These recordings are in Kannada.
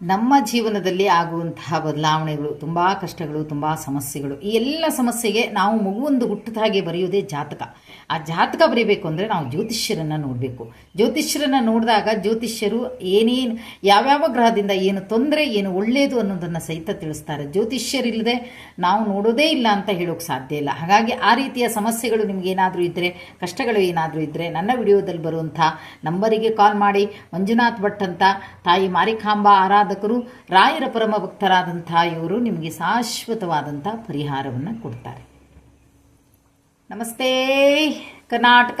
ನಮ್ಮ ಜೀವನದಲ್ಲಿ ಆಗುವಂತಹ ಬದಲಾವಣೆಗಳು, ತುಂಬ ಕಷ್ಟಗಳು, ತುಂಬ ಸಮಸ್ಯೆಗಳು, ಈ ಎಲ್ಲ ಸಮಸ್ಯೆಗೆ ನಾವು ಮಗುವೊಂದು ಹುಟ್ಟದಾಗೆ ಬರೆಯೋದೇ ಜಾತಕ. ಆ ಜಾತಕ ಬರೀಬೇಕು ಅಂದರೆ ನಾವು ಜ್ಯೋತಿಷ್ಯರನ್ನು ನೋಡಬೇಕು. ಜ್ಯೋತಿಷ್ಯರನ್ನು ನೋಡಿದಾಗ ಜ್ಯೋತಿಷ್ಯರು ಏನೇನು, ಯಾವ್ಯಾವ ಗ್ರಹದಿಂದ ಏನು ತೊಂದರೆ, ಏನು ಒಳ್ಳೆಯದು ಅನ್ನೋದನ್ನು ಸಹಿತ ತಿಳಿಸ್ತಾರೆ. ಜ್ಯೋತಿಷ್ಯರಿಲ್ಲದೆ ನಾವು ನೋಡೋದೇ ಇಲ್ಲ ಅಂತ ಹೇಳೋಕೆ ಸಾಧ್ಯ ಇಲ್ಲ. ಹಾಗಾಗಿ ಆ ರೀತಿಯ ಸಮಸ್ಯೆಗಳು ನಿಮಗೇನಾದರೂ ಇದ್ದರೆ ಕಷ್ಟಗಳು ಏನಾದರೂ ಇದ್ದರೆ ನನ್ನ ವಿಡಿಯೋದಲ್ಲಿ ಬರುವಂಥ ನಂಬರಿಗೆ ಕಾಲ್ ಮಾಡಿ. ಮಂಜುನಾಥ್ ಭಟ್ ಅಂತ ತಾಯಿ ಮಾರಿಕಾಂಬಾ ಆರಾಧಕರು ರಾಯರ ಪರಮ ಭಕ್ತರಾದಂಥ ಇವರು ನಿಮಗೆ ಶಾಶ್ವತವಾದಂಥ ಪರಿಹಾರವನ್ನು ಕೊಡ್ತಾರೆ. ನಮಸ್ತೆ ಕರ್ನಾಟಕ.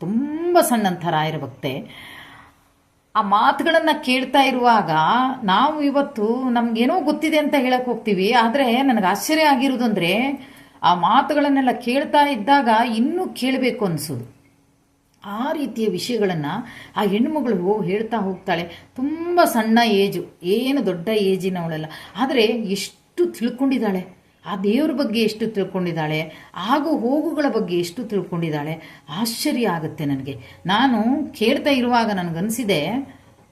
ತುಂಬ ಸಣ್ಣಂಥ ರಾಯರ ಭಕ್ತೆ ಆ ಮಾತುಗಳನ್ನು ಕೇಳ್ತಾ ಇರುವಾಗ ನಾವು ಇವತ್ತು ನಮಗೇನೋ ಗೊತ್ತಿದೆ ಅಂತ ಹೇಳಕ್ಕೆ ಹೋಗ್ತೀವಿ, ಆದರೆ ನನಗೆ ಆಶ್ಚರ್ಯ ಆಗಿರೋದು ಅಂದರೆ ಆ ಮಾತುಗಳನ್ನೆಲ್ಲ ಕೇಳ್ತಾ ಇದ್ದಾಗ ಇನ್ನೂ ಕೇಳಬೇಕು ಅನಿಸೋದು. ಆ ರೀತಿಯ ವಿಷಯಗಳನ್ನು ಆ ಹೆಣ್ಣುಮಗಳು ಹೇಳ್ತಾ ಹೋಗ್ತಾಳೆ. ತುಂಬ ಸಣ್ಣ ಏಜು, ಏನು ದೊಡ್ಡ ಏಜಿನವಳಲ್ಲ. ಆದರೆ ಎಷ್ಟು ತಿಳ್ಕೊಂಡಿದ್ದಾಳೆ. ಆ ದೇವರ ಬಗ್ಗೆ ಎಷ್ಟು ತಿಳ್ಕೊಂಡಿದ್ದಾಳೆ? ಆಗು ಹೋಗುಗಳ ಬಗ್ಗೆ ಎಷ್ಟು ತಿಳ್ಕೊಂಡಿದ್ದಾಳೆ? ಆಶ್ಚರ್ಯ ಆಗುತ್ತೆ ನನಗೆ. ನಾನು ಕೇಳ್ತಾ ಇರುವಾಗ ನನಗನ್ಸಿದೆ,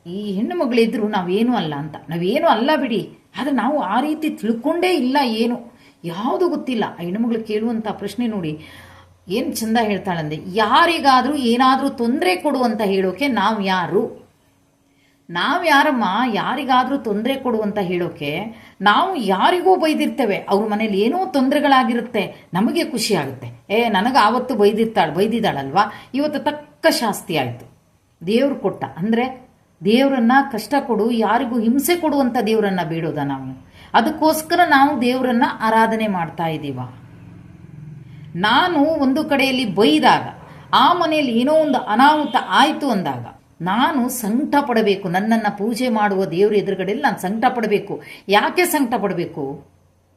ಈ ಹೆಣ್ಣು ಮಗಳಿದ್ರು ನಾವೇನು ಅಲ್ಲ ಅಂತ. ನಾವೇನು ಅಲ್ಲ ಬಿಡಿ. ಆದರೆ ನಾವು ಆ ರೀತಿ ತಿಳ್ಕೊಂಡೇ ಇಲ್ಲ ಏನು? ಯಾವುದು ಗೊತ್ತಿಲ್ಲ. ಆ ಹೆಣ್ಣುಮಗಳು ಕೇಳುವಂಥ ಪ್ರಶ್ನೆ ನೋಡಿ, ಏನು ಚಂದ ಹೇಳ್ತಾಳಂದೆ ಯಾರಿಗಾದರೂ ಏನಾದರೂ ತೊಂದರೆ ಕೊಡು ಅಂತ ಹೇಳೋಕೆ ನಾವು ಯಾರು? ನಾವು ಯಾರಮ್ಮ ಯಾರಿಗಾದರೂ ತೊಂದರೆ ಕೊಡು ಅಂತ ಹೇಳೋಕೆ ನಾವು ಯಾರಿಗೂ ಬೈದಿರ್ತೇವೆ. ಅವ್ರ ಮನೇಲಿ ಏನೋ ತೊಂದರೆಗಳಾಗಿರುತ್ತೆ. ನಮಗೆ ಖುಷಿ ಆಗುತ್ತೆ. ಏ, ನನಗೆ ಆವತ್ತು ಬೈದಿರ್ತಾಳೆ, ಬೈದಿದ್ದಾಳಲ್ವಾ? ಇವತ್ತು ತಕ್ಕ ಶಾಸ್ತಿ ಆಯಿತು. ದೇವ್ರು ಕೊಟ್ಟ. ಅಂದರೆ ದೇವರನ್ನ ಕಷ್ಟ ಕೊಡು, ಯಾರಿಗೂ ಹಿಂಸೆ ಕೊಡುವಂಥ ದೇವರನ್ನ ಬೇಡೋದ ನಾವು. ಅದಕ್ಕೋಸ್ಕರ ನಾವು ದೇವರನ್ನ ಆರಾಧನೆ ಮಾಡ್ತಾ ಇದ್ದೀವ. ನಾನು ಒಂದು ಕಡೆಯಲ್ಲಿ ಬೈದಾಗ, ಆ ಮನೆಯಲ್ಲಿ ಏನೋ ಒಂದು ಅನಾಹುತ ಆಯಿತು ಅಂದಾಗ ನಾನು ಸಂಕಟ ಪಡಬೇಕು ನನ್ನನ್ನು ಪೂಜೆ ಮಾಡುವ ದೇವರ ಎದುರುಗಡೆಯಲ್ಲಿ ನಾನು ಸಂಕಟ ಪಡಬೇಕು ಯಾಕೆ ಸಂಕಟ ಪಡಬೇಕು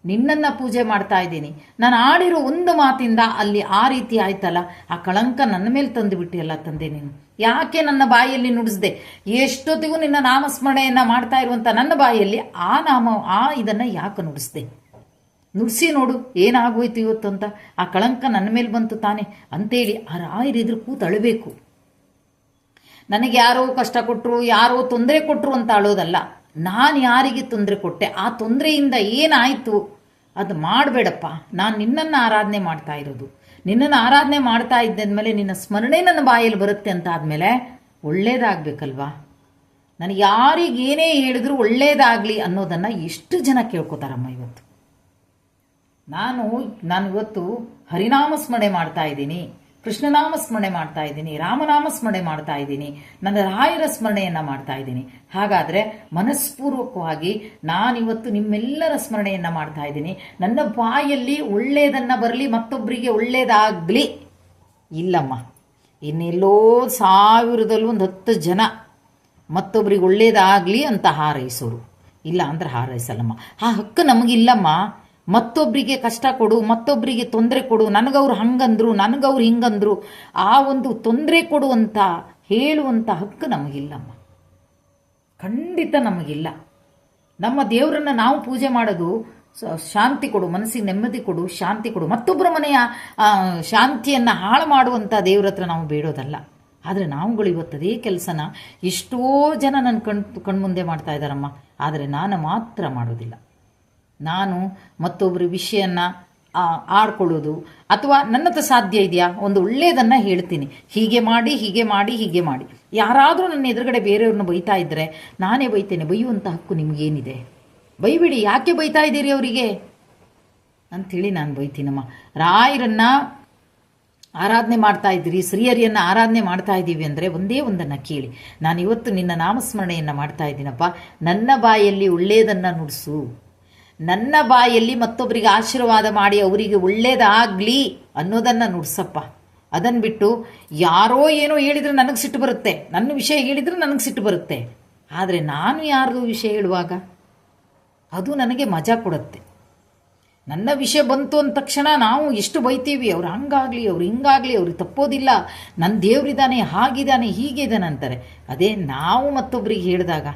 ನಿನ್ನನ್ನು ಪೂಜೆ ಮಾಡ್ತಾ ಇದ್ದೀನಿ. ನಾನು ಆಡಿರೋ ಒಂದು ಮಾತಿಂದ ಅಲ್ಲಿ ಆ ರೀತಿ ಆಯ್ತಲ್ಲ? ಆ ಕಳಂಕ ನನ್ನ ಮೇಲೆ ತಂದು ಬಿಟ್ಟಿಯಲ್ಲ ತಂದೆ ನೀನು. ಯಾಕೆ ನನ್ನ ಬಾಯಲ್ಲಿ ನುಡಿಸ್ದೆ? ಎಷ್ಟೊತ್ತಿಗೂ ನಿನ್ನ ನಾಮಸ್ಮರಣೆಯನ್ನು ಮಾಡ್ತಾ ಇರುವಂಥ ನನ್ನ ಬಾಯಲ್ಲಿ ಆ ನಾಮ, ಆ ಇದನ್ನು ಯಾಕೆ ನುಡಿಸ್ದೆ? ನುಡಿಸಿ ನೋಡು, ಏನಾಗೋಯ್ತು ಇವತ್ತು ಅಂತ ಆ ಕಳಂಕ ನನ್ನ ಮೇಲೆ ಬಂತು ತಾನೆ. ಅಂತೇಳಿ ಆ ರಾಯರಿದ್ರು ಕೂತು ಅಳಬೇಕು ನನಗೆ ಯಾರೋ ಕಷ್ಟ ಕೊಟ್ಟರು ಯಾರೋ ತೊಂದರೆ ಕೊಟ್ಟರು ಅಂತ ಅಳೋದಲ್ಲ. ನಾನು ಯಾರಿಗೆ ತೊಂದರೆ ಕೊಟ್ಟೆ? ಆ ತೊಂದರೆಯಿಂದ ಏನಾಯಿತು? ಅದು ಮಾಡಬೇಡಪ್ಪ. ನಾನು ನಿನ್ನನ್ನು ಆರಾಧನೆ ಮಾಡ್ತಾ ಇರೋದು. ನಿನ್ನನ್ನು ಆರಾಧನೆ ಮಾಡ್ತಾ ಇದ್ದಂದಮೇಲೆ ನಿನ್ನ ಸ್ಮರಣೆ ನನ್ನ ಬಾಯಲ್ಲಿ ಬರುತ್ತೆ ಅಂತ ಆದಮೇಲೆ ಒಳ್ಳೇದಾಗಬೇಕಲ್ವಾ? ನನಗೆ ಯಾರಿಗೇನೇ ಹೇಳಿದ್ರು ಒಳ್ಳೇದಾಗಲಿ ಅನ್ನೋದನ್ನು ಎಷ್ಟು ಜನ ಕೇಳ್ಕೊತಾರಮ್ಮ ಇವತ್ತು? ನಾನು ನಾನು ಇವತ್ತು ಹರಿನಾಮ ಸ್ಮರಣೆ ಮಾಡ್ತಾ ಇದ್ದೀನಿ. ಕೃಷ್ಣನಾಮ ಸ್ಮರಣೆ ಮಾಡ್ತಾ ಇದ್ದೀನಿ ರಾಮನಾಮ ಸ್ಮರಣೆ ಮಾಡ್ತಾ ಇದ್ದೀನಿ, ನನ್ನ ರಾಯರ ಸ್ಮರಣೆಯನ್ನು ಮಾಡ್ತಾ ಇದ್ದೀನಿ. ಹಾಗಾದರೆ ಮನಸ್ಪೂರ್ವಕವಾಗಿ ನಾನಿವತ್ತು ನಿಮ್ಮೆಲ್ಲರ ಸ್ಮರಣೆಯನ್ನು ಮಾಡ್ತಾ ಇದ್ದೀನಿ. ನನ್ನ ಬಾಯಲ್ಲಿ ಒಳ್ಳೆಯದನ್ನು ಬರಲಿ ಮತ್ತೊಬ್ಬರಿಗೆ ಒಳ್ಳೇದಾಗ್ಲಿ. ಇಲ್ಲಮ್ಮ, ಇನ್ನೆಲ್ಲೋ ಸಾವಿರದಲ್ಲೂ ಒಂದು ಹತ್ತು ಜನ ಮತ್ತೊಬ್ಬರಿಗೆ ಒಳ್ಳೇದಾಗಲಿ ಅಂತ ಹಾರೈಸೋರು. ಇಲ್ಲ ಅಂದ್ರೆ ಹಾರೈಸಲ್ಲಮ್ಮ. ಆ ಹಕ್ಕು ನಮಗಿಲ್ಲಮ್ಮ. ಮತ್ತೊಬ್ಬರಿಗೆ ಕಷ್ಟ ಕೊಡು ಮತ್ತೊಬ್ಬರಿಗೆ ತೊಂದರೆ ಕೊಡು, ನನಗವ್ರು ಹಂಗಂದ್ರು, ನನಗವ್ರು ಹಿಂಗಂದ್ರು, ಆ ಒಂದು ತೊಂದರೆ ಕೊಡುವಂಥ ಹೇಳುವಂಥ ಹಕ್ಕು ನಮಗಿಲ್ಲಮ್ಮ. ಖಂಡಿತ ನಮಗಿಲ್ಲ. ನಮ್ಮ ದೇವರನ್ನು ನಾವು ಪೂಜೆ ಮಾಡೋದು ಶಾಂತಿ ಕೊಡು, ಮನಸ್ಸಿಗೆ ನೆಮ್ಮದಿ ಕೊಡು, ಶಾಂತಿ ಕೊಡು. ಮತ್ತೊಬ್ಬರ ಮನೆಯ ಶಾಂತಿಯನ್ನು ಹಾಳು ಮಾಡುವಂಥ ದೇವ್ರ ಹತ್ರ ನಾವು ಬೇಡೋದಲ್ಲ. ಆದರೆ ನಾವುಗಳು ಇವತ್ತು ಅದೇ ಕೆಲಸನ ಎಷ್ಟೋ ಜನ ನನ್ನ ಕಣ್, ಕಣ್ಮುಂದೆ ಮಾಡ್ತಾ ಇದ್ದಾರಮ್ಮ. ಆದರೆ ನಾನು ಮಾತ್ರ ಮಾಡೋದಿಲ್ಲ. ನಾನು ಮತ್ತೊಬ್ಬರು ವಿಷಯನ ಆ, ಆಡ್ಕೊಳ್ಳೋದು ಅಥವಾ ನನ್ನ ಹತ್ರ ಸಾಧ್ಯ ಇದೆಯಾ? ಒಂದು ಒಳ್ಳೆಯದನ್ನು ಹೇಳ್ತೀನಿ. ಹೀಗೆ ಮಾಡಿ ಹೀಗೆ ಮಾಡಿ ಹೀಗೆ ಮಾಡಿ. ಯಾರಾದರೂ ನನ್ನ ಎದುರುಗಡೆ ಬೇರೆಯವ್ರನ್ನ ಬೈತಾ ಇದ್ದರೆ ನಾನೇ ಬೈತೇನೆ. ಬೈಯುವಂಥ ಹಕ್ಕು ನಿಮಗೇನಿದೆ? ಬೈಬಿಡಿ. ಯಾಕೆ ಬೈತಾ ಇದ್ದೀರಿ ಅವರಿಗೆ? ಅಂಥೇಳಿ ನಾನು ಬೈತೀನಮ್ಮ. ರಾಯರನ್ನ ಆರಾಧನೆ ಮಾಡ್ತಾ ಇದ್ದೀರಿ ಶ್ರೀಹರಿಯನ್ನು ಆರಾಧನೆ ಮಾಡ್ತಾ ಇದ್ದೀವಿ ಅಂದರೆ ಒಂದೇ ಒಂದನ್ನು ಕೇಳಿ. ನಾನು ಇವತ್ತು ನಿನ್ನ ನಾಮಸ್ಮರಣೆಯನ್ನು ಮಾಡ್ತಾ ಇದ್ದೀನಪ್ಪ. ನನ್ನ ಬಾಯಲ್ಲಿ ಒಳ್ಳೆಯದನ್ನು ನುಡಿಸು. ನನ್ನ ಬಾಯಲ್ಲಿ ಮತ್ತೊಬ್ಬರಿಗೆ ಆಶೀರ್ವಾದ ಮಾಡಿ ಅವರಿಗೆ ಒಳ್ಳೇದಾಗಲಿ ಅನ್ನೋದನ್ನು ನುಡ್ಸಪ್ಪ. ಅದನ್ನು ಬಿಟ್ಟು ಯಾರೋ ಏನೋ ಹೇಳಿದ್ರೆ ನನಗೆ ಸಿಟ್ಟು ಬರುತ್ತೆ. ನನ್ನ ವಿಷಯ ಹೇಳಿದರೆ ನನಗೆ ಸಿಟ್ಟು ಬರುತ್ತೆ. ಆದರೆ ನಾನು ಯಾರ್ದು ವಿಷಯ ಹೇಳುವಾಗ ಅದು ನನಗೆ ಮಜಾ ಕೊಡುತ್ತೆ. ನನ್ನ ವಿಷಯ ಬಂತು ಅಂದ ತಕ್ಷಣ ನಾವು ಎಷ್ಟು ಬೈತೀವಿ, ಅವ್ರು ಹಂಗಾಗ್ಲಿ, ಅವ್ರು ಹಿಂಗಾಗಲಿ ಅವ್ರಿಗೆ ತಪ್ಪೋದಿಲ್ಲ. ನನ್ನ ದೇವ್ರಿದ್ದಾನೆ, ಹಾಗಿದ್ದಾನೆ, ಹೀಗಿದ್ದಾನೆ ಅಂತಾರೆ. ಅದೇ ನಾವು ಮತ್ತೊಬ್ಬರಿಗೆ ಹೇಳಿದಾಗ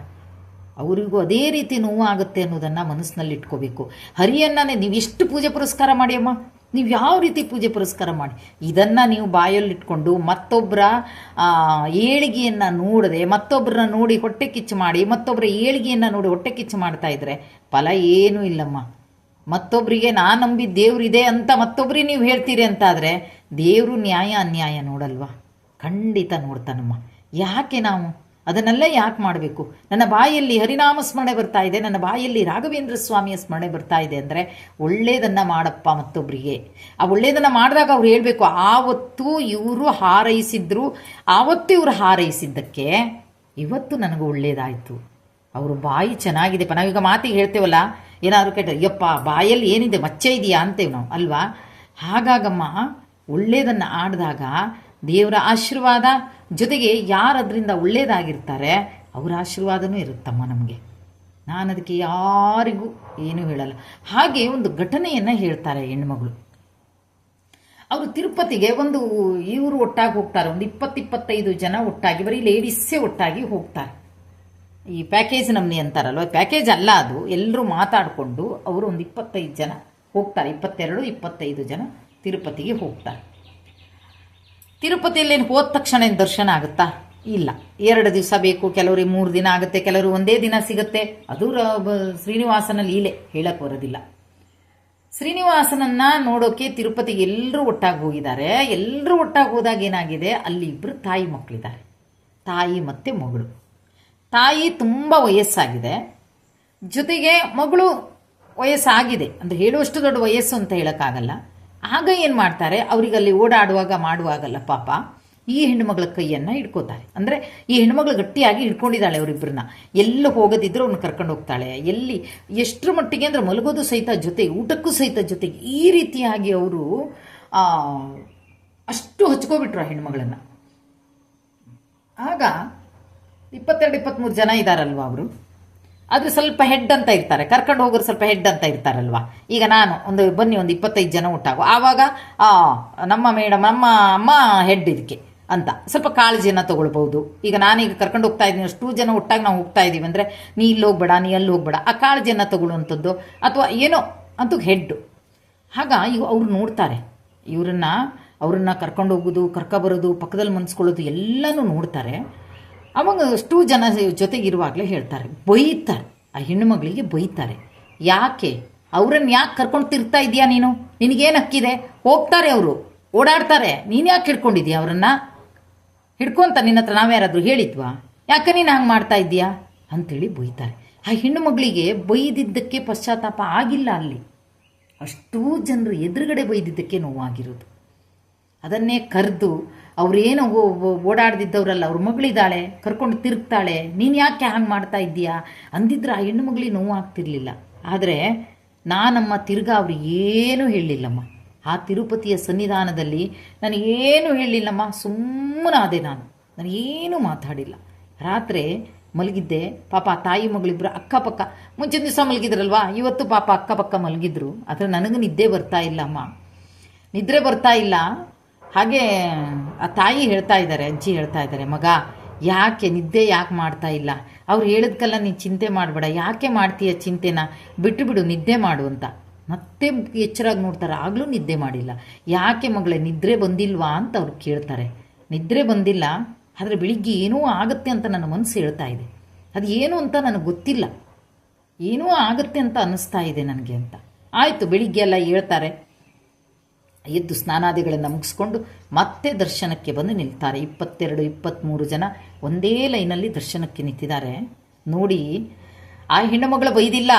ಅವರಿಗೂ ಅದೇ ರೀತಿ ನೋವಾಗುತ್ತೆ ಅನ್ನೋದನ್ನು ಮನಸ್ಸಿನಲ್ಲಿ ಇಟ್ಕೋಬೇಕು ಹರಿಯನ್ನೇ ನೀವು ಎಷ್ಟು ಪೂಜೆ ಪುರಸ್ಕಾರ ಮಾಡಿ ಅಮ್ಮ? ನೀವು ಯಾವ ರೀತಿ ಪೂಜೆ ಪುರಸ್ಕಾರ ಮಾಡಿ? ಇದನ್ನು ನೀವು ಬಾಯಲ್ಲಿಟ್ಕೊಂಡು ಮತ್ತೊಬ್ಬರ ಏಳಿಗೆಯನ್ನು ನೋಡದೆ ಮತ್ತೊಬ್ಬರನ್ನ ನೋಡಿ ಹೊಟ್ಟೆ ಕಿಚ್ಚು ಮಾಡಿ ಮತ್ತೊಬ್ಬರ ಏಳಿಗೆಯನ್ನು ನೋಡಿ ಹೊಟ್ಟೆ ಕಿಚ್ಚು ಮಾಡ್ತಾ ಇದ್ರೆ ಫಲ ಏನೂ ಇಲ್ಲಮ್ಮ. ಮತ್ತೊಬ್ಬರಿಗೆ ನಾ ನಂಬಿದ ದೇವ್ರಿದೆ ಅಂತ ಮತ್ತೊಬ್ಬರಿಗೆ ನೀವು ಹೇಳ್ತೀರಿ ಅಂತಾದರೆ ದೇವರು ನ್ಯಾಯ ಅನ್ಯಾಯ ನೋಡಲ್ವಾ? ಖಂಡಿತ ನೋಡ್ತಾನಮ್ಮ. ಯಾಕೆ ನಾವು ಅದನ್ನೆಲ್ಲ ಯಾಕೆ ಮಾಡಬೇಕು? ನನ್ನ ಬಾಯಲ್ಲಿ ಹರಿನಾಮ ಸ್ಮರಣೆ ಬರ್ತಾ ಇದೆ. ನನ್ನ ಬಾಯಲ್ಲಿ ರಾಘವೇಂದ್ರ ಸ್ವಾಮಿಯ ಸ್ಮರಣೆ ಬರ್ತಾ ಇದೆ ಅಂದರೆ ಒಳ್ಳೇದನ್ನು ಮಾಡಪ್ಪ ಮತ್ತೊಬ್ಬರಿಗೆ ಆ ಒಳ್ಳೆಯದನ್ನು ಮಾಡಿದಾಗ ಅವ್ರು ಹೇಳಬೇಕು, ಆವತ್ತು ಇವರು ಹಾರೈಸಿದ್ರು. ಆವತ್ತು ಇವರು ಹಾರೈಸಿದ್ದಕ್ಕೆ ಇವತ್ತು ನನಗೆ ಒಳ್ಳೇದಾಯಿತು. ಅವರು ಬಾಯಿ ಚೆನ್ನಾಗಿದೆಪ್ಪ ನಾವೀಗ ಮಾತಿಗೆ ಹೇಳ್ತೇವಲ್ಲ, ಏನಾದ್ರು ಕೇಟ ಯಪ್ಪ ಬಾಯಲ್ಲಿ ಏನಿದೆ? ಮಚ್ಚೆ ಇದೆಯಾ? ಅಂತೇವೆ ನಾವು. ಅಲ್ವಾ? ಹಾಗಾಗಮ್ಮ, ಒಳ್ಳೇದನ್ನು ಆಡಿದಾಗ ದೇವರ ಆಶೀರ್ವಾದ ಜೊತೆಗೆ ಯಾರು ಅದರಿಂದ ಒಳ್ಳೇದಾಗಿರ್ತಾರೆ, ಅವರ ಆಶೀರ್ವಾದನೂ ಇರುತ್ತಮ್ಮ ನಮಗೆ. ನಾನು ಅದಕ್ಕೆ ಯಾರಿಗೂ ಏನೂ ಹೇಳಲ್ಲ. ಹಾಗೆ ಒಂದು ಘಟನೆಯನ್ನು ಹೇಳ್ತಾರೆ ಹೆಣ್ಮಗಳು. ಅವರು ತಿರುಪತಿಗೆ ಒಂದು ಇವರು ಒಟ್ಟಾಗಿ ಹೋಗ್ತಾರೆ, ಒಂದು ಇಪ್ಪತ್ತಿಪ್ಪತ್ತೈದು ಜನ ಒಟ್ಟಾಗಿ, ಬರೀ ಲೇಡೀಸೇ ಒಟ್ಟಾಗಿ ಹೋಗ್ತಾರೆ. ಈ ಪ್ಯಾಕೇಜ್ ನಮ್ನಿ ಅಂತಾರಲ್ವ? ಪ್ಯಾಕೇಜ್ ಅಲ್ಲ ಅದು. ಎಲ್ಲರೂ ಮಾತಾಡಿಕೊಂಡು ಅವರು ಒಂದು ಇಪ್ಪತ್ತೈದು ಜನ ಹೋಗ್ತಾರೆ. ಇಪ್ಪತ್ತೆರಡು, ಇಪ್ಪತ್ತೈದು ಜನ ತಿರುಪತಿಗೆ ಹೋಗ್ತಾರೆ. ತಿರುಪತಿಯಲ್ಲಿ ಹೋದ ತಕ್ಷಣ ದರ್ಶನ ಆಗುತ್ತಾ? ಇಲ್ಲ. ಎರಡು ದಿವಸ ಬೇಕು, ಕೆಲವರಿಗೆ ಮೂರು ದಿನ ಆಗುತ್ತೆ ಕೆಲವರು ಒಂದೇ ದಿನ ಸಿಗುತ್ತೆ. ಅದು ಶ್ರೀನಿವಾಸನ ಲೀಲೆ, ಹೇಳಕ್ ಬರೋದಿಲ್ಲ. ಶ್ರೀನಿವಾಸನನ್ನ ನೋಡೋಕೆ ತಿರುಪತಿಗೆ ಎಲ್ಲರೂ ಒಟ್ಟಾಗಿ ಹೋಗಿದ್ದಾರೆ. ಎಲ್ಲರೂ ಒಟ್ಟಾಗಿ ಹೋದಾಗ ಏನಾಗಿದೆ? ಅಲ್ಲಿ ಇಬ್ಬರು ತಾಯಿ ಮಕ್ಕಳಿದ್ದಾರೆ ತಾಯಿ ಮತ್ತೆ ಮಗಳು. ತಾಯಿ ತುಂಬ ವಯಸ್ಸಾಗಿದೆ. ಜೊತೆಗೆ ಮಗಳು ವಯಸ್ಸಾಗಿದೆ. ಅಂದರೆ ಹೇಳುವಷ್ಟು ದೊಡ್ಡ ವಯಸ್ಸು ಅಂತ ಹೇಳೋಕ್ಕಾಗಲ್ಲ. ಆಗ ಏನು ಮಾಡ್ತಾರೆ? ಅವರಿಗಲ್ಲಿ ಓಡಾಡುವಾಗ ಮಾಡುವಾಗಲ್ಲ ಪಾಪ. ಈ ಹೆಣ್ಣುಮಗಳ ಕೈಯನ್ನು ಹಿಡ್ಕೋತಾರೆ. ಅಂದರೆ ಈ ಹೆಣ್ಮಗಳು ಗಟ್ಟಿಯಾಗಿ ಹಿಡ್ಕೊಂಡಿದ್ದಾಳೆ ಅವರಿಬ್ಬರನ್ನ ಎಲ್ಲ ಹೋಗದಿದ್ದರೂ ಅವ್ರನ್ನ ಕರ್ಕೊಂಡು ಹೋಗ್ತಾಳೆ. ಎಲ್ಲಿ ಎಷ್ಟರ ಮಟ್ಟಿಗೆ ಅಂದರೆ ಮಲಗೋದು ಸಹಿತ ಜೊತೆಗೆ ಊಟಕ್ಕೂ ಸಹಿತ ಜೊತೆಗೆ ಈ ರೀತಿಯಾಗಿ ಅವರು ಅಷ್ಟು ಹಚ್ಕೋಬಿಟ್ರು ಆ ಹೆಣ್ಮಗಳನ್ನು ಆಗ ಇಪ್ಪತ್ತೆರಡು ಇಪ್ಪತ್ತ್ಮೂರು ಜನ ಇದ್ದಾರಲ್ವ ಅವರು? ಅದು ಸ್ವಲ್ಪ ಹೆಡ್ ಅಂತ ಇರ್ತಾರೆ. ಕರ್ಕೊಂಡು ಹೋಗೋರು ಸ್ವಲ್ಪ ಹೆಡ್ ಅಂತ ಇರ್ತಾರಲ್ವ? ಈಗ ನಾನು ಒಂದು, ಬನ್ನಿ ಒಂದು ಇಪ್ಪತ್ತೈದು ಜನ ಒಟ್ಟಾಗು ಆವಾಗ ನಮ್ಮ ಮೇಡಮ್, ನಮ್ಮ ಅಮ್ಮ ಹೆಡ್ ಇದಕ್ಕೆ ಅಂತ. ಸ್ವಲ್ಪ ಕಾಳಜಿಯನ್ನು ತೊಗೊಳ್ಬೋದು ಈಗ ನಾನೀಗ ಕರ್ಕೊಂಡು ಹೋಗ್ತಾ ಇದ್ದೀನಿ. ಅಷ್ಟು ಜನ ಒಟ್ಟಾಗಿ ನಾವು ಹೋಗ್ತಾ ಇದ್ದೀವಿ ಅಂದರೆ ನೀ ಇಲ್ಲಿ ಹೋಗ್ಬೇಡ, ನೀ ಅಲ್ಲಿ ಹೋಗ್ಬೇಡ. ಆ ಕಾಳಜಿಯನ್ನು ತಗೊಳ್ಳುವಂಥದ್ದು ಅಥವಾ ಏನೋ ಅಂತೂ ಹೆಡ್ಡು ಆಗ ಇವು ಅವ್ರು ನೋಡ್ತಾರೆ. ಇವರನ್ನ, ಅವ್ರನ್ನ ಕರ್ಕೊಂಡು ಹೋಗೋದು, ಕರ್ಕೊಬರೋದು, ಪಕ್ಕದಲ್ಲಿ ಮನ್ಸ್ಕೊಳ್ಳೋದು ಎಲ್ಲನೂ ನೋಡ್ತಾರೆ. ಅವಾಗ ಅಷ್ಟು ಜನ ಜೊತೆಗಿರುವಾಗಲೇ ಹೇಳ್ತಾರೆ, ಬೈತಾರೆ. ಆ ಹೆಣ್ಣುಮಗಳಿಗೆ ಬೈತಾರೆ. ಯಾಕೆ? ಅವರನ್ನು ಯಾಕೆ ಕರ್ಕೊಂಡು ತಿರ್ತಾ ಇದೀಯಾ ನೀನು? ನಿನಗೇನು ಹಕ್ಕಿದೆ? ಹೋಗ್ತಾರೆ ಅವರು. ಓಡಾಡ್ತಾರೆ. ನೀನು ಯಾಕೆ ಹಿಡ್ಕೊಂಡಿದ್ಯಾ ಅವರನ್ನ? ಹಿಡ್ಕೊಂತ ನಿನ್ನ ಹತ್ರ ನಾವ್ಯಾರಾದ್ರೂ ಹೇಳಿದ್ವಾ? ಯಾಕೆ ನೀನು ಹಂಗೆ ಮಾಡ್ತಾ ಇದ್ದೀಯಾ? ಅಂತೇಳಿ ಬೈತಾರೆ. ಆ ಹೆಣ್ಣು ಮಗಳಿಗೆ ಬೈದಿದ್ದಕ್ಕೆ ಪಶ್ಚಾತ್ತಾಪ ಆಗಿಲ್ಲ ಅಲ್ಲಿ. ಅಷ್ಟೂ ಜನರು ಎದುರುಗಡೆ ಬೈದಿದ್ದಕ್ಕೆ ನೋವಾಗಿರೋದು. ಅದನ್ನೇ ಕರೆದು ಅವ್ರೇನು ಓಡಾಡ್ದಿದ್ದವ್ರಲ್ಲ, ಅವ್ರ ಮಗಳಿದ್ದಾಳೆ, ಕರ್ಕೊಂಡು ತಿರುಗ್ತಾಳೆ, ನೀನು ಯಾಕೆ ಹಂಗೆ ಮಾಡ್ತಾ ಇದ್ದೀಯಾ? ಅಂದಿದ್ರೆ ಆ ಹೆಣ್ಣು ಮಗಳಿಗೆ ನೋವು ಆಗ್ತಿರ್ಲಿಲ್ಲ. ಆದರೆ ನಾನಮ್ಮ ತಿರ್ಗಾ ಅವ್ರು ಏನೂ ಹೇಳಿಲ್ಲಮ್ಮ ಆ ತಿರುಪತಿಯ ಸನ್ನಿಧಾನದಲ್ಲಿ ನನಗೇನು ಹೇಳಿಲ್ಲಮ್ಮ ಸುಮ್ಮನಾದೆ ನಾನು. ನನಗೇನು ಮಾತಾಡಿಲ್ಲ. ರಾತ್ರಿ ಮಲಗಿದ್ದೆ, ಪಾಪ ತಾಯಿ ಮಗಳಿಬ್ಬರು ಅಕ್ಕಪಕ್ಕ, ಮುಂಚಿನ ದಿವಸ ಮಲಗಿದ್ರಲ್ವಾ? ಇವತ್ತು ಪಾಪ ಅಕ್ಕಪಕ್ಕ ಮಲಗಿದ್ರು. ಆದರೆ ನನಗೆ ನಿದ್ದೆ ಬರ್ತಾ ಇಲ್ಲ ಅಮ್ಮ ನಿದ್ರೆ ಬರ್ತಾ ಇಲ್ಲ. ಹಾಗೆ ಆ ತಾಯಿ ಹೇಳ್ತಾ ಇದ್ದಾರೆ, ಅಜ್ಜಿ ಹೇಳ್ತಾ ಇದ್ದಾರೆ, ಮಗ, ಯಾಕೆ ನಿದ್ದೆ ಯಾಕೆ ಮಾಡ್ತಾ ಇಲ್ಲ? ಅವ್ರು ಹೇಳಿದ್ಕಲ್ಲ ನೀನು ಚಿಂತೆ ಮಾಡಬೇಡ, ಯಾಕೆ ಮಾಡ್ತೀಯ ಚಿಂತೆನ? ಬಿಟ್ಟು ಬಿಡು, ನಿದ್ದೆ ಮಾಡು ಅಂತ. ಮತ್ತೆ ಎಚ್ಚರಾಗಿ ನೋಡ್ತಾರೆ, ಆಗಲೂ ನಿದ್ದೆ ಮಾಡಿಲ್ಲ. ಯಾಕೆ ಮಗಳೇ, ನಿದ್ರೆ ಬಂದಿಲ್ವಾ ಅಂತ ಅವ್ರು ಕೇಳ್ತಾರೆ. ನಿದ್ರೆ ಬಂದಿಲ್ಲ, ಆದರೆ ಬೆಳಿಗ್ಗೆ ಏನೂ ಆಗುತ್ತೆ ಅಂತ ನನ್ನ ಮನಸ್ಸು ಹೇಳ್ತಾ ಇದೆ. ಅದು ಏನು ಅಂತ ನನಗೆ ಗೊತ್ತಿಲ್ಲ. ಏನೂ ಆಗುತ್ತೆ ಅಂತ ಅನ್ನಿಸ್ತಾ ಇದೆ ನನಗೆ ಅಂತ. ಆಯಿತು, ಬೆಳಿಗ್ಗೆ ಎಲ್ಲ ಹೇಳ್ತಾರೆ. ಎದ್ದು ಸ್ನಾನಾದಿಗಳನ್ನು ಮುಗಿಸ್ಕೊಂಡು ಮತ್ತೆ ದರ್ಶನಕ್ಕೆ ಬಂದು ನಿಲ್ತಾರೆ. ಇಪ್ಪತ್ತೆರಡು ಇಪ್ಪತ್ತ್ಮೂರು ಜನ ಒಂದೇ ಲೈನಲ್ಲಿ ದರ್ಶನಕ್ಕೆ ನಿಂತಿದ್ದಾರೆ. ನೋಡಿ, ಆ ಹೆಣ್ಣುಮಗಳು ಬೈದಿಲ್ಲ.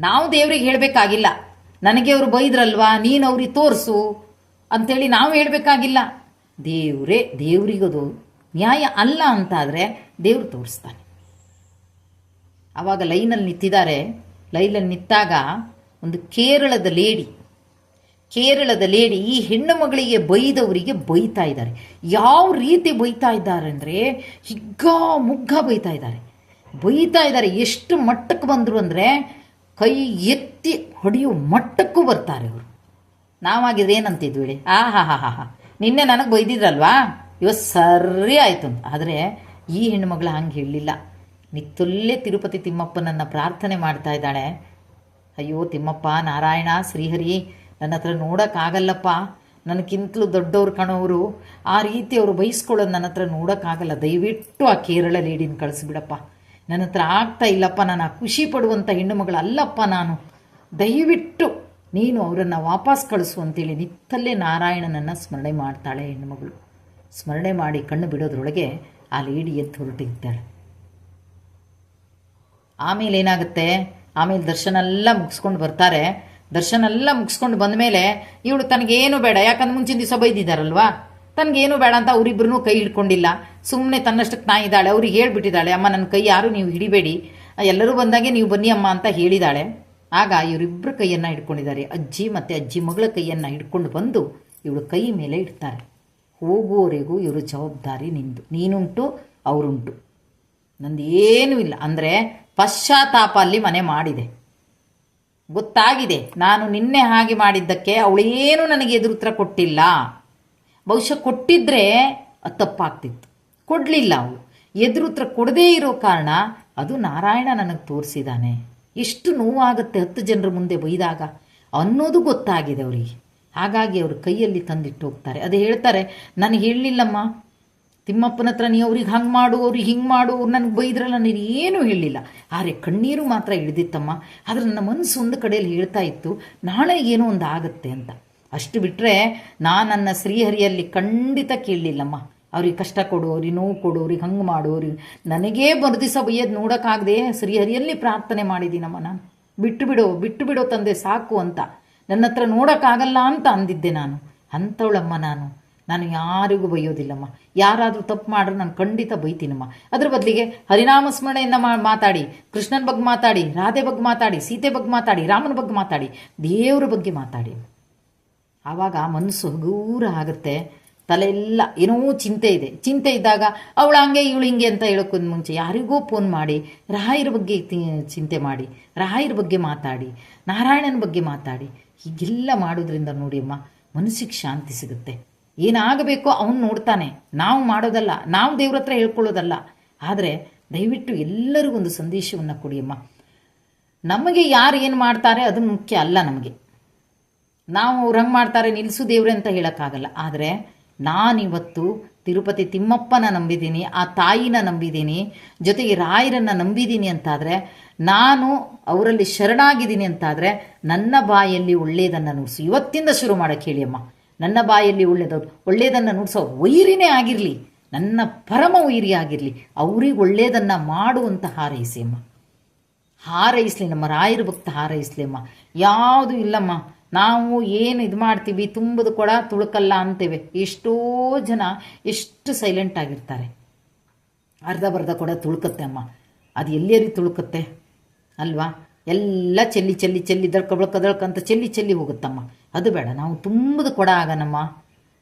ನಾವು ದೇವರಿಗೆ ಹೇಳಬೇಕಾಗಿಲ್ಲ. ನನಗೆ ಅವರು ಬೈದ್ರಲ್ವಾ? ನೀನು ಅವ್ರಿಗೆ ತೋರಿಸು ಅಂಥೇಳಿ ನಾವು ಹೇಳಬೇಕಾಗಿಲ್ಲ. ದೇವರೇ, ದೇವರಿಗದು ನ್ಯಾಯ ಅಲ್ಲ ಅಂತಾದರೆ ದೇವ್ರು ತೋರಿಸ್ತಾನೆ. ಆವಾಗ ಲೈನಲ್ಲಿ ನಿಂತಿದ್ದಾರೆ. ಲೈನಲ್ಲಿ ನಿಂತಾಗ ಒಂದು ಕೇರಳದ ಲೇಡಿ ಕೇರಳದ ಲೇಡಿ ಈ ಹೆಣ್ಣು ಮಗಳಿಗೆ ಬೈದವರಿಗೆ ಬೈತಾ ಇದ್ದಾರೆ. ಯಾವ ರೀತಿ ಬೈತಾ ಇದ್ದಾರೆ ಅಂದರೆ ಹಿಗ್ಗ ಮುಗ್ಗ ಬೈತಾ ಇದ್ದಾರೆ. ಬೈತಾ ಇದ್ದಾರೆ ಎಷ್ಟು ಮಟ್ಟಕ್ಕೆ ಬಂದರು ಅಂದರೆ ಕೈ ಎತ್ತಿ ಹೊಡೆಯೋ ಮಟ್ಟಕ್ಕೂ ಬರ್ತಾರೆ ಅವರು ನಾವಾಗಿದ್ರೆ ಏನಂತಿದ್ವಿ ಹೇಳಿ? ಆ, ಹಾ ಹಾ ಹಾ ಹಾ. ನಿನ್ನೆ ನನಗೆ ಬೈದಿದ್ರಲ್ವಾ? ಇವತ್ತು ಸರಿ ಆಯಿತು ಅಂತ. ಆದರೆ ಈ ಹೆಣ್ಣುಮಗಳು ಹಂಗೆ ಹೇಳಲಿಲ್ಲ. ನಿತ್ತೊಲ್ಲೇ ತಿರುಪತಿ ತಿಮ್ಮಪ್ಪನನ್ನು ಪ್ರಾರ್ಥನೆ ಮಾಡ್ತಾ ಇದ್ದಾಳೆ. ಅಯ್ಯೋ ತಿಮ್ಮಪ್ಪ, ನಾರಾಯಣ, ಶ್ರೀಹರಿ ನನ್ನ ಹತ್ರ ನೋಡೋಕ್ಕಾಗಲ್ಲಪ್ಪ. ನನಗಿಂತಲೂ ದೊಡ್ಡವ್ರು ಕಣವರು. ಆ ರೀತಿ ಅವರು ಬಯಸ್ಕೊಳ್ಳೋದು ನನ್ನ ಹತ್ರ ನೋಡೋಕ್ಕಾಗಲ್ಲ. ದಯವಿಟ್ಟು ಆ ಕೇರಳ ಲೇಡಿನ ಕಳಿಸ್ಬಿಡಪ್ಪ. ನನ್ನ ಹತ್ರ ಆಗ್ತಾ ಇಲ್ಲಪ್ಪ. ನಾನು ಆ ಖುಷಿ ಪಡುವಂಥ ಹೆಣ್ಣು ಮಗಳು ನಾನು. ದಯವಿಟ್ಟು ನೀನು ಅವರನ್ನು ವಾಪಸ್ ಕಳಿಸು ಅಂತೇಳಿ ನಿತ್ತಲ್ಲೇ ನಾರಾಯಣನನ್ನು ಸ್ಮರಣೆ ಮಾಡ್ತಾಳೆ ಹೆಣ್ಣುಮಗಳು ಸ್ಮರಣೆ ಮಾಡಿ ಕಣ್ಣು ಬಿಡೋದ್ರೊಳಗೆ ಆ ಲೇಡಿ ಎದ್ದು ಹೊರಟಿದ್ದಾಳೆ ಆಮೇಲೆ ಏನಾಗುತ್ತೆ? ಆಮೇಲೆ ದರ್ಶನ ಎಲ್ಲ ಮುಗಿಸ್ಕೊಂಡು ಬರ್ತಾರೆ. ದರ್ಶನ ಎಲ್ಲ ಮುಗಿಸ್ಕೊಂಡು ಬಂದಮೇಲೆ ಇವಳು ತನಗೇನು ಬೇಡ, ಯಾಕಂದ್ರೆ ಮುಂಚಿನ ದಿವಸ ಬೈದಿದ್ದಾರಲ್ವಾ ತನಗೇನು ಬೇಡ ಅಂತ ಅವರಿಬ್ಬರೂ ಕೈ ಹಿಡ್ಕೊಂಡಿಲ್ಲ. ಸುಮ್ಮನೆ ತನ್ನಷ್ಟಕ್ಕೆ ನಾ ಇದ್ದಾಳೆ, ಅವ್ರಿಗೆ ಹೇಳ್ಬಿಟ್ಟಿದ್ದಾಳೆ, ಅಮ್ಮ, ನನ್ನ ಕೈ ಯಾರು ನೀವು ಹಿಡಿಬೇಡಿ, ಎಲ್ಲರೂ ಬಂದಾಗೆ ನೀವು ಬನ್ನಿ ಅಮ್ಮ ಅಂತ ಹೇಳಿದಾಳೆ. ಆಗ ಇವರಿಬ್ಬರು ಕೈಯನ್ನು ಹಿಡ್ಕೊಂಡಿದ್ದಾರೆ. ಅಜ್ಜಿ ಮತ್ತು ಅಜ್ಜಿ ಮಗಳ ಕೈಯನ್ನು ಹಿಡ್ಕೊಂಡು ಬಂದು ಇವಳು ಕೈ ಮೇಲೆ ಇಡ್ತಾರೆ. ಹೋಗುವವರೆಗೂ ಇವರು ಜವಾಬ್ದಾರಿ ನಿಂದು, ನೀನುಂಟು, ಅವರುಂಟು. ನಂದು ಏನೂ ಇಲ್ಲ. ಅಂದರೆ ಪಶ್ಚಾತ್ತಾಪ ಅಲ್ಲಿ ಮನೆ ಮಾಡಿದೆ. ಗೊತ್ತಾಗಿದೆ. ನಾನು ನಿನ್ನೆ ಹಾಗೆ ಮಾಡಿದ್ದಕ್ಕೆ ಅವಳೇನು ನನಗೆ ಎದುರುತ್ತರ ಕೊಟ್ಟಿಲ್ಲ. ಬಹುಶಃ ಕೊಟ್ಟಿದ್ರೆ ಅದು ತಪ್ಪಾಗ್ತಿತ್ತು. ಕೊಡಲಿಲ್ಲ ಅವಳು. ಎದುರುತ್ತರ ಕೊಡದೇ ಇರೋ ಕಾರಣ ಅದು ನಾರಾಯಣ ನನಗೆ ತೋರಿಸಿದ್ದಾನೆ ಎಷ್ಟು ನೋವಾಗುತ್ತೆ ಹತ್ತು ಜನರ ಮುಂದೆ ಬೈದಾಗ. ಅನ್ನೋದು ಗೊತ್ತಾಗಿದೆ ಅವರಿಗೆ. ಹಾಗಾಗಿ ಅವರು ಕೈಯಲ್ಲಿ ತಂದಿಟ್ಟು ಹೋಗ್ತಾರೆ. ಅದು ಹೇಳ್ತಾರೆ, ನಾನು ಹೇಳಲಿಲ್ಲಮ್ಮ. ತಿಮ್ಮಪ್ಪನ ಹತ್ರ ನೀ ಅವ್ರಿಗೆ ಹಂಗೆ ಮಾಡು, ಅವ್ರಿಗೆ ಹಿಂಗೆ ಮಾಡು, ಅವ್ರು ನನಗೆ ಬೈದ್ರಲ್ಲ, ನೀನು ಏನೂ ಹೇಳಿಲ್ಲ ಆದರೆ ಕಣ್ಣೀರು ಮಾತ್ರ ಹಿಡಿದಿತ್ತಮ್ಮ ಆದರೆ ನನ್ನ ಮನಸ್ಸು ಒಂದು ಕಡೆಯಲ್ಲಿ ಹೇಳ್ತಾ ಇತ್ತು, ನಾಳೆ ಏನೋ ಒಂದು ಆಗುತ್ತೆ ಅಂತ. ಅಷ್ಟು ಬಿಟ್ಟರೆ ನಾನು ನನ್ನ ಶ್ರೀಹರಿಯಲ್ಲಿ ಖಂಡಿತ ಕೇಳಲಿಲ್ಲಮ್ಮ. ಅವ್ರಿಗೆ ಕಷ್ಟ ಕೊಡು, ಅವ್ರಿಗೆ ನೋವು ಕೊಡು, ಅವ್ರಿಗೆ ಹಂಗೆ ಮಾಡು, ಅವ್ರಿಗೆ ನನಗೇ ಬರು ದಿವಸ ಬೈಯೋದು ನೋಡೋಕ್ಕಾಗದೆ ಶ್ರೀಹರಿಯಲ್ಲಿ ಪ್ರಾರ್ಥನೆ ಮಾಡಿದ್ದೀನಮ್ಮ ನಾನು. ಬಿಟ್ಟು ಬಿಡೋ ಬಿಟ್ಟು ಬಿಡೋ ತಂದೆ, ಸಾಕು ಅಂತ. ನನ್ನ ಹತ್ರ ನೋಡೋಕ್ಕಾಗಲ್ಲ ಅಂತ ಅಂದಿದ್ದೆ ನಾನು. ಅಂಥವಳಮ್ಮ ನಾನು. ನಾನು ಯಾರಿಗೂ ಬೈಯೋದಿಲ್ಲಮ್ಮ. ಯಾರಾದರೂ ತಪ್ಪು ಮಾಡ್ರೆ ನಾನು ಖಂಡಿತ ಬೈತೀನಮ್ಮ. ಅದ್ರ ಬದಲಿಗೆ ಹರಿನಾಮ ಸ್ಮರಣೆಯನ್ನು ಮಾತಾಡಿ, ಕೃಷ್ಣನ ಬಗ್ಗೆ ಮಾತಾಡಿ, ರಾಧೆ ಬಗ್ಗೆ ಮಾತಾಡಿ, ಸೀತೆ ಬಗ್ಗೆ ಮಾತಾಡಿ, ರಾಮನ ಬಗ್ಗೆ ಮಾತಾಡಿ, ದೇವರ ಬಗ್ಗೆ ಮಾತಾಡಿ. ಆವಾಗ ಮನಸ್ಸು ಹಗೂರ ಆಗುತ್ತೆ. ತಲೆಯೆಲ್ಲ ಏನೋ ಚಿಂತೆ ಇದೆ. ಚಿಂತೆ ಇದ್ದಾಗ ಅವಳು ಹಂಗೆ, ಇವಳು ಹಿಂಗೆ ಅಂತ ಹೇಳೋಕ್ಕೊಂದು ಮುಂಚೆ ಯಾರಿಗೋ ಫೋನ್ ಮಾಡಿ ರಾಯರ ಬಗ್ಗೆ ಚಿಂತೆ ಮಾಡಿ ರಾಯರ ಬಗ್ಗೆ ಮಾತಾಡಿ, ನಾರಾಯಣನ ಬಗ್ಗೆ ಮಾತಾಡಿ, ಹೀಗೆಲ್ಲ ಮಾಡೋದ್ರಿಂದ ನೋಡಿ ಅಮ್ಮ ಮನಸ್ಸಿಗೆ ಶಾಂತಿ ಸಿಗುತ್ತೆ. ಏನಾಗಬೇಕೋ ಅವನು ನೋಡ್ತಾನೆ. ನಾವು ಮಾಡೋದಲ್ಲ, ನಾವು ದೇವ್ರ ಹತ್ರ ಹೇಳ್ಕೊಳ್ಳೋದಲ್ಲ. ಆದರೆ ದಯವಿಟ್ಟು ಎಲ್ಲರಿಗೂ ಒಂದು ಸಂದೇಶವನ್ನು ಕೊಡಿಯಮ್ಮ ನಮಗೆ ಯಾರು ಏನು ಮಾಡ್ತಾರೆ ಅದು ಮುಖ್ಯ ಅಲ್ಲ ನಮಗೆ. ನಾವು ಅವ್ರು ಹಂಗೆ ಮಾಡ್ತಾರೆ ನಿಲ್ಲಿಸು ದೇವ್ರೆ ಅಂತ ಹೇಳೋಕ್ಕಾಗಲ್ಲ. ಆದರೆ ನಾನಿವತ್ತು ತಿರುಪತಿ ತಿಮ್ಮಪ್ಪನ ನಂಬಿದ್ದೀನಿ, ಆ ತಾಯಿನ ನಂಬಿದ್ದೀನಿ, ಜೊತೆಗೆ ರಾಯರನ್ನು ನಂಬಿದ್ದೀನಿ ಅಂತಾದರೆ, ನಾನು ಅವರಲ್ಲಿ ಶರಣಾಗಿದ್ದೀನಿ ಅಂತಾದರೆ ನನ್ನ ಬಾಯಲ್ಲಿ ಒಳ್ಳೆಯದನ್ನು ನುಡಿಸು. ಇವತ್ತಿಂದ ಶುರು ಮಾಡೋಕ್ಕೆ ಹೇಳಿ ಅಮ್ಮ. ನನ್ನ ಬಾಯಲ್ಲಿ ಒಳ್ಳೆಯದವ್ರು ಒಳ್ಳೆಯದನ್ನು ನುಡಿಸೋ ವೈರಿನೇ ಆಗಿರಲಿ, ನನ್ನ ಪರಮ ವೈರಿ ಆಗಿರಲಿ, ಅವ್ರಿಗೆ ಒಳ್ಳೆಯದನ್ನು ಮಾಡುವಂತ ಹಾರೈಸಿ ಅಮ್ಮ ಹಾರೈಸ್ಲಿ ನಮ್ಮ ರಾಯರ ಭಕ್ತ ಹಾರೈಸಲಿ ಅಮ್ಮ ಯಾವುದು ಇಲ್ಲಮ್ಮ, ನಾವು ಏನು ಇದು ಮಾಡ್ತೀವಿ, ತುಂಬದು ಕೊಡ ತುಳುಕಲ್ಲ ಅಂತೇವೆ. ಎಷ್ಟೋ ಜನ ಎಷ್ಟು ಸೈಲೆಂಟ್ ಆಗಿರ್ತಾರೆ. ಅರ್ಧ ಬರ್ಧ ಕೊಡ ತುಳುಕತ್ತೆ ಅಮ್ಮ. ಅದು ಎಲ್ಲೇರಿ ತುಳುಕತ್ತೆ? ಅಲ್ವಾ? ಎಲ್ಲ ಚೆಲ್ಲಿ ಚೆಲ್ಲಿ ಚೆಲ್ಲಿ ದಳ್ಕ ಬಳಕ ದಳ್ಕ ಅಂತ ಚೆಲ್ಲಿ ಚೆಲ್ಲಿ ಹೋಗುತ್ತಮ್ಮ. ಅದು ಬೇಡ, ನಾವು ತುಂಬದ ಕೊಡ ಆಗನಮ್ಮ.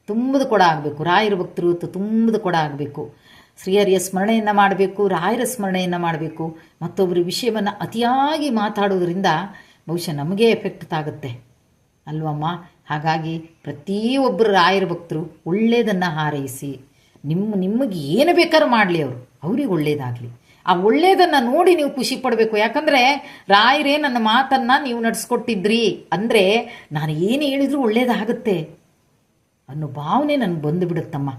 ತುಂಬದ ಕೊಡ ಆಗಬೇಕು. ರಾಯರ ಭಕ್ತರು ತುಂಬದ ಕೊಡ ಆಗಬೇಕು. ಶ್ರೀಹರಿಯ ಸ್ಮರಣೆಯನ್ನು ಮಾಡಬೇಕು, ರಾಯರ ಸ್ಮರಣೆಯನ್ನು ಮಾಡಬೇಕು. ಮತ್ತೊಬ್ಬರ ವಿಷಯವನ್ನು ಅತಿಯಾಗಿ ಮಾತಾಡೋದ್ರಿಂದ ಬಹುಶಃ ನಮಗೇ ಎಫೆಕ್ಟ್ ತಾಗುತ್ತೆ. ಅಲ್ವಮ್ಮ? ಹಾಗಾಗಿ ಪ್ರತಿಯೊಬ್ಬರು ರಾಯರ ಭಕ್ತರು ಒಳ್ಳೆಯದನ್ನು ಹಾರೈಸಿ. ನಿಮ್ಮ, ನಿಮಗೆ ಏನು ಬೇಕಾದ್ರೂ ಮಾಡಲಿ ಅವರು. ಅವ್ರಿಗೆ ಒಳ್ಳೇದಾಗಲಿ. ಆ ಒಳ್ಳೇದನ್ನ ನೋಡಿ ನೀವು ಖುಷಿ ಪಡಬೇಕು. ಯಾಕಂದರೆ ರಾಯರೇ ನನ್ನ ಮಾತನ್ನು ನೀವು ನಡೆಸ್ಕೊಟ್ಟಿದ್ರಿ. ಅಂದರೆ ನಾನು ಏನು ಹೇಳಿದ್ರು ಒಳ್ಳೇದಾಗುತ್ತೆ ಅನ್ನೋ ಭಾವನೆ ನನಗೆ ಬಂದು ಬಿಡುತ್ತಮ್ಮ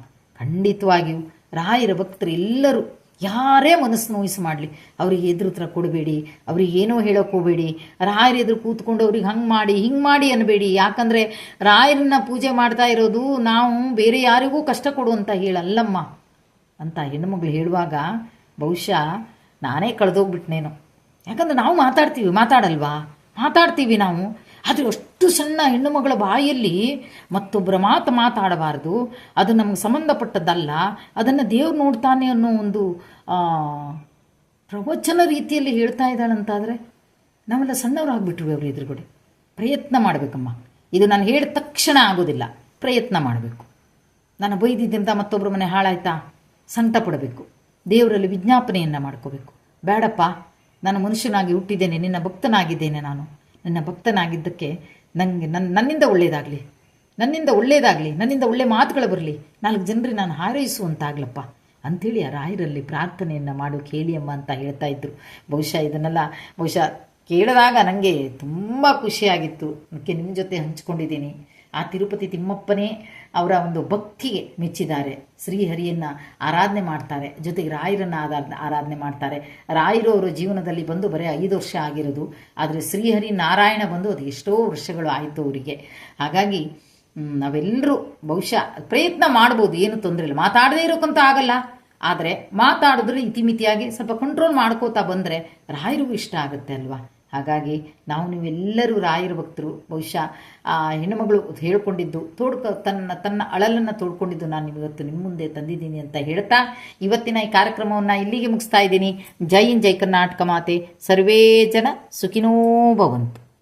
ಖಂಡಿತವಾಗಿಯೂ ರಾಯರ ಭಕ್ತರು ಎಲ್ಲರೂ ಯಾರೇ ಮನಸ್ಸು ನೋಯಿಸಿ ಮಾಡಲಿ, ಅವ್ರಿಗೆ ಎದುರು ಹತ್ರ ಕೊಡಬೇಡಿ, ಅವ್ರಿಗೆ ಏನೋ ಹೇಳೋಕೆ ಹೋಗಬೇಡಿ, ರಾಯರ ಎದುರು ಕೂತ್ಕೊಂಡು ಅವ್ರಿಗೆ ಹಂಗೆ ಮಾಡಿ, ಹಿಂಗೆ ಮಾಡಿ ಅನ್ನಬೇಡಿ ಯಾಕಂದರೆ ರಾಯರನ್ನ ಪೂಜೆ ಮಾಡ್ತಾ ಇರೋದು ನಾವು ಬೇರೆ ಯಾರಿಗೂ ಕಷ್ಟ ಕೊಡುವಂತ ಹೇಳಲ್ಲಮ್ಮ ಅಂತ ಹೆಣ್ಣುಮಗಳು ಹೇಳುವಾಗ ಬಹುಶಃ ನಾನೇ ಕಳೆದೋಗ್ಬಿಟ್ನೇನು ಯಾಕಂದ್ರೆ ನಾವು ಮಾತಾಡ್ತೀವಿ, ಮಾತಾಡಲ್ವಾ? ಮಾತಾಡ್ತೀವಿ ನಾವು. ಆದರೆ ಅಷ್ಟು ಸಣ್ಣ ಹೆಣ್ಣು ಮಗಳ ಬಾಯಲ್ಲಿ ಮತ್ತೊಬ್ಬರ ಮಾತು ಮಾತಾಡಬಾರ್ದು. ಅದು ನಮ್ಗೆ ಸಂಬಂಧಪಟ್ಟದ್ದಲ್ಲ. ಅದನ್ನು ದೇವ್ರು ನೋಡ್ತಾನೆ ಅನ್ನೋ ಒಂದು ಪ್ರವಚನ ರೀತಿಯಲ್ಲಿ ಹೇಳ್ತಾ ಇದ್ದಾಳಂತಾದರೆ ನಾವೆಲ್ಲ ಸಣ್ಣವರಾಗ್ಬಿಟ್ರು ಅವ್ರ ಎದುರುಗಡೆ. ಪ್ರಯತ್ನ ಮಾಡಬೇಕಮ್ಮ. ಇದು ನಾನು ಹೇಳಿದ ತಕ್ಷಣ ಆಗೋದಿಲ್ಲ. ಪ್ರಯತ್ನ ಮಾಡಬೇಕು. ನಾನು ಬೈದಿದ್ದಂತ ಮತ್ತೊಬ್ಬರ ಮನೆ ಹಾಳಾಯ್ತಾ? ಸಂಕಟ ಪಡಬೇಕು. ದೇವರಲ್ಲಿ ವಿಜ್ಞಾಪನೆಯನ್ನು ಮಾಡ್ಕೋಬೇಕು. ಬೇಡಪ್ಪ, ನಾನು ಮನುಷ್ಯನಾಗಿ ಹುಟ್ಟಿದ್ದೇನೆ, ನಿನ್ನ ಭಕ್ತನಾಗಿದ್ದೇನೆ ನಾನು. ನನ್ನ ಭಕ್ತನಾಗಿದ್ದಕ್ಕೆ ನನಗೆ ನನ್ನ ನನ್ನಿಂದ ಒಳ್ಳೆಯದಾಗಲಿ ನನ್ನಿಂದ ಒಳ್ಳೆಯದಾಗಲಿ ನನ್ನಿಂದ ಒಳ್ಳೆ ಮಾತುಗಳು ಬರಲಿ. ನಾಲ್ಕು ಜನರಿಗೆ ನಾನು ಹಾರೈಸುವಂತಾಗ್ಲಪ್ಪ ಅಂಥೇಳಿ ಆ ರಾಯರಲ್ಲಿ ಪ್ರಾರ್ಥನೆಯನ್ನು ಮಾಡು ಕೇಳಿಯಮ್ಮ ಅಂತ ಹೇಳ್ತಾ ಇದ್ದರು ಬಹುಶಃ ಇದನ್ನೆಲ್ಲ, ಬಹುಶಃ ಕೇಳಿದಾಗ ನನಗೆ ತುಂಬ ಖುಷಿಯಾಗಿತ್ತು. ಅದಕ್ಕೆ ನಿಮ್ಮ ಜೊತೆ ಹಂಚ್ಕೊಂಡಿದ್ದೀನಿ. ಆ ತಿರುಪತಿ ತಿಮ್ಮಪ್ಪನೇ ಅವರ ಒಂದು ಭಕ್ತಿಗೆ ಮೆಚ್ಚಿದ್ದಾರೆ. ಶ್ರೀಹರಿಯನ್ನ ಆರಾಧನೆ ಮಾಡ್ತಾರೆ. ಜೊತೆಗೆ ರಾಯರನ್ನ ಆರಾಧನೆ ಆರಾಧನೆ ಮಾಡ್ತಾರೆ. ರಾಯರು ಅವರ ಜೀವನದಲ್ಲಿ ಬಂದು ಬರೀ ಐದು ವರ್ಷ ಆಗಿರೋದು. ಆದರೆ ಶ್ರೀಹರಿ ನಾರಾಯಣ ಬಂದು ಅದು ಎಷ್ಟೋ ವರ್ಷಗಳು ಆಯಿತು ಅವರಿಗೆ. ಹಾಗಾಗಿ ನಾವೆಲ್ಲರೂ ಬಹುಶಃ ಪ್ರಯತ್ನ ಮಾಡ್ಬೋದು, ಏನು ತೊಂದರೆ ಇಲ್ಲ. ಮಾತಾಡದೇ ಇರೋಕ್ಕಂತೂ ಆಗಲ್ಲ. ಆದರೆ ಮಾತಾಡಿದ್ರೆ ಇತಿಮಿತಿಯಾಗಿ ಸ್ವಲ್ಪ ಕಂಟ್ರೋಲ್ ಮಾಡ್ಕೋತಾ ಬಂದರೆ ರಾಯರಿಗೂ ಇಷ್ಟ ಆಗುತ್ತೆ ಅಲ್ವಾ? ಹಾಗಾಗಿ ನಾವು ನೀವೆಲ್ಲರೂ ರಾಯರ ಭಕ್ತರು. ಬಹುಶಃ, ಆ, ಹೆಣ್ಣುಮಗಳು ಹೇಳ್ಕೊಂಡಿದ್ದು, ತೋಡ್ಕ, ತನ್ನ ತನ್ನ ಅಳಲನ್ನು ತೋಡ್ಕೊಂಡಿದ್ದು ನಾನು ಇವತ್ತು ನಿಮ್ಮ ಮುಂದೆ ತಂದಿದ್ದೀನಿ ಅಂತ ಹೇಳ್ತಾ, ಇವತ್ತಿನ ಈ ಕಾರ್ಯಕ್ರಮವನ್ನು ಇಲ್ಲಿಗೆ ಮುಗಿಸ್ತಾ ಇದ್ದೀನಿ. ಜೈ ಇನ್ ಜೈ ಕರ್ನಾಟಕ ಮಾತೆ. ಸರ್ವೇ ಜನ ಸುಖಿನೋ ಭವಂತು.